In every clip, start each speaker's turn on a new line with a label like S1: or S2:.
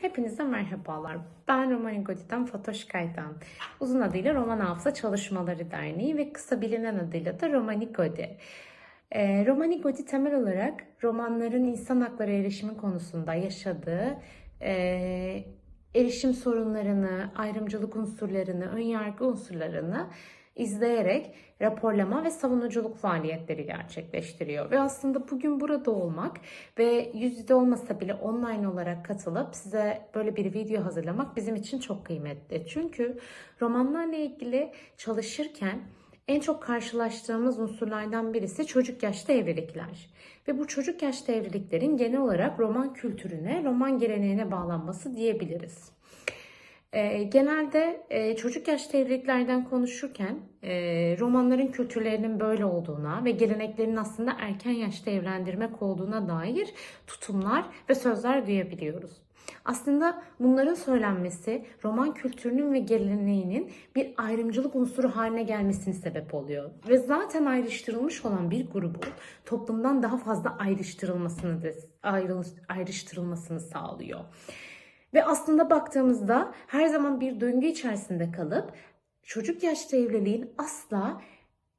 S1: Hepinize merhabalar. Ben Romani Godi'den Fatoş Kaytan. Uzun adıyla Roman Hafıza Çalışmaları Derneği ve kısa bilinen adıyla da Romani Godi. Ee, Romani Godi temel olarak romanların insan hakları erişimi konusunda yaşadığı e, erişim sorunlarını, ayrımcılık unsurlarını, önyargı unsurlarını izleyerek raporlama ve savunuculuk faaliyetleri gerçekleştiriyor. Ve aslında bugün burada olmak ve yüz yüze olmasa bile online olarak katılıp size böyle bir video hazırlamak bizim için çok kıymetli. Çünkü romanlarla ilgili çalışırken en çok karşılaştığımız unsurlardan birisi çocuk yaşta evlilikler. Ve bu çocuk yaşta evliliklerin genel olarak roman kültürüne, roman geleneğine bağlanması diyebiliriz. E, genelde e, çocuk yaşta evliliklerden konuşurken e, romanların kültürlerinin böyle olduğuna ve geleneklerin aslında erken yaşta evlendirmek olduğuna dair tutumlar ve sözler duyabiliyoruz. Aslında bunların söylenmesi roman kültürünün ve geleneğinin bir ayrımcılık unsuru haline gelmesini sebep oluyor. Ve zaten ayrıştırılmış olan bir grubun toplumdan daha fazla ayrıştırılmasını ayrıştırılmasını sağlıyor. Ve aslında baktığımızda her zaman bir döngü içerisinde kalıp çocuk yaşta evliliğin asla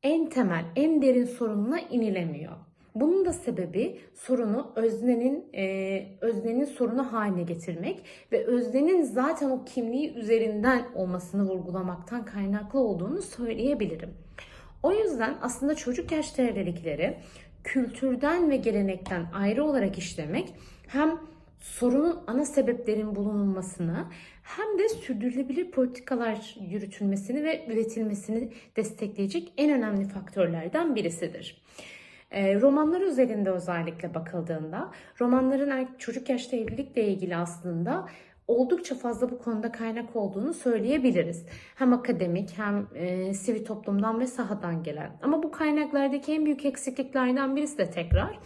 S1: en temel, en derin sorununa inilemiyor. Bunun da sebebi sorunu öznenin e, öznenin sorunu haline getirmek ve öznenin zaten o kimliği üzerinden olmasını vurgulamaktan kaynaklı olduğunu söyleyebilirim. O yüzden aslında çocuk yaşta evlilikleri kültürden ve gelenekten ayrı olarak işlemek hem sorunun ana sebeplerin bulunulmasını hem de sürdürülebilir politikalar yürütülmesini ve üretilmesini destekleyecek en önemli faktörlerden birisidir. E, romanlar üzerinde özellikle bakıldığında romanların er, çocuk yaşta evlilikle ilgili aslında oldukça fazla bu konuda kaynak olduğunu söyleyebiliriz. Hem akademik hem e, sivil toplumdan ve sahadan gelen. Ama bu kaynaklardaki en büyük eksikliklerden birisi de tekrar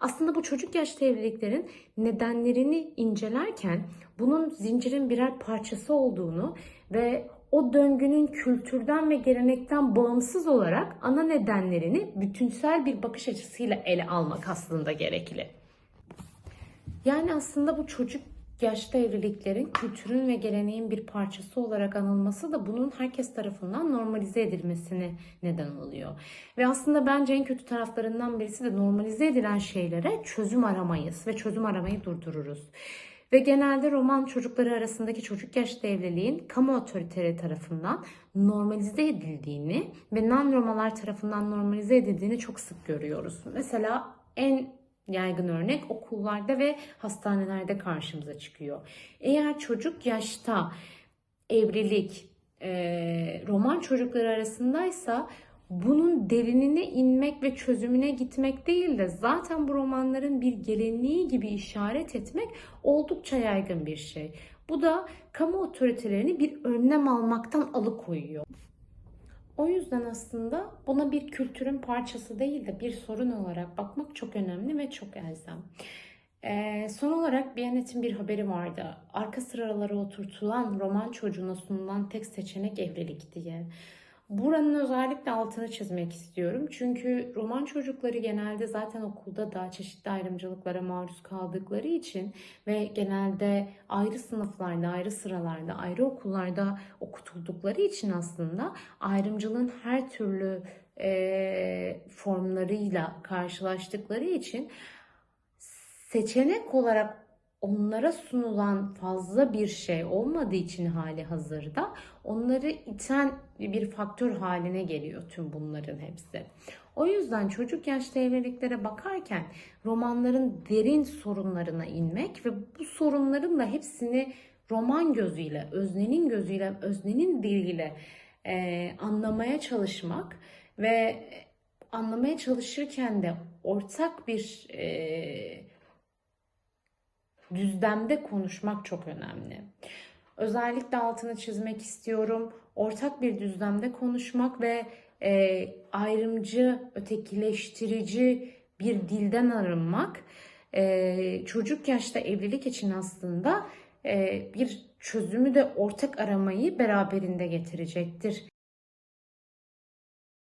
S1: aslında bu çocuk yaşta evliliklerin nedenlerini incelerken bunun zincirin birer parçası olduğunu ve o döngünün kültürden ve gelenekten bağımsız olarak ana nedenlerini bütünsel bir bakış açısıyla ele almak aslında gerekli. Yani aslında bu çocuk yaşta evliliklerin kültürün ve geleneğin bir parçası olarak anılması da bunun herkes tarafından normalize edilmesine neden oluyor. Ve aslında bence en kötü taraflarından birisi de normalize edilen şeylere çözüm aramayız ve çözüm aramayı durdururuz. Ve genelde roman çocukları arasındaki çocuk yaşta evliliğin kamu otoriteleri tarafından normalize edildiğini ve non-romalar tarafından normalize edildiğini çok sık görüyoruz. Mesela en yaygın örnek okullarda ve hastanelerde karşımıza çıkıyor. Eğer çocuk yaşta evlilik e, roman çocukları arasındaysa bunun derinine inmek ve çözümüne gitmek değil de zaten bu romanların bir geleneği gibi işaret etmek oldukça yaygın bir şey. Bu da kamu otoritelerini bir önlem almaktan alıkoyuyor. O yüzden aslında buna bir kültürün parçası değil de bir sorun olarak bakmak çok önemli ve çok elzem. Ee, son olarak Biyanet'in bir haberi vardı. Arka sıralara oturtulan roman çocuğuna sunulan tek seçenek evlilik diye. Buranın özellikle altını çizmek istiyorum. Çünkü roman çocukları genelde zaten okulda da çeşitli ayrımcılıklara maruz kaldıkları için ve genelde ayrı sınıflarda, ayrı sıralarda, ayrı okullarda okutuldukları için aslında ayrımcılığın her türlü e, formlarıyla karşılaştıkları için seçenek olarak onlara sunulan fazla bir şey olmadığı için hali hazırda onları iten bir faktör haline geliyor tüm bunların hepsi. O yüzden çocuk yaşta evliliklere bakarken romanların derin sorunlarına inmek ve bu sorunların da hepsini roman gözüyle, öznenin gözüyle, öznenin diliyle e, anlamaya çalışmak ve anlamaya çalışırken de ortak bir e, düzlemde konuşmak çok önemli. Özellikle altını çizmek istiyorum. Ortak bir düzlemde konuşmak ve e, ayrımcı, ötekileştirici bir dilden arınmak e, çocuk yaşta evlilik için aslında e, bir çözümü de ortak aramayı beraberinde getirecektir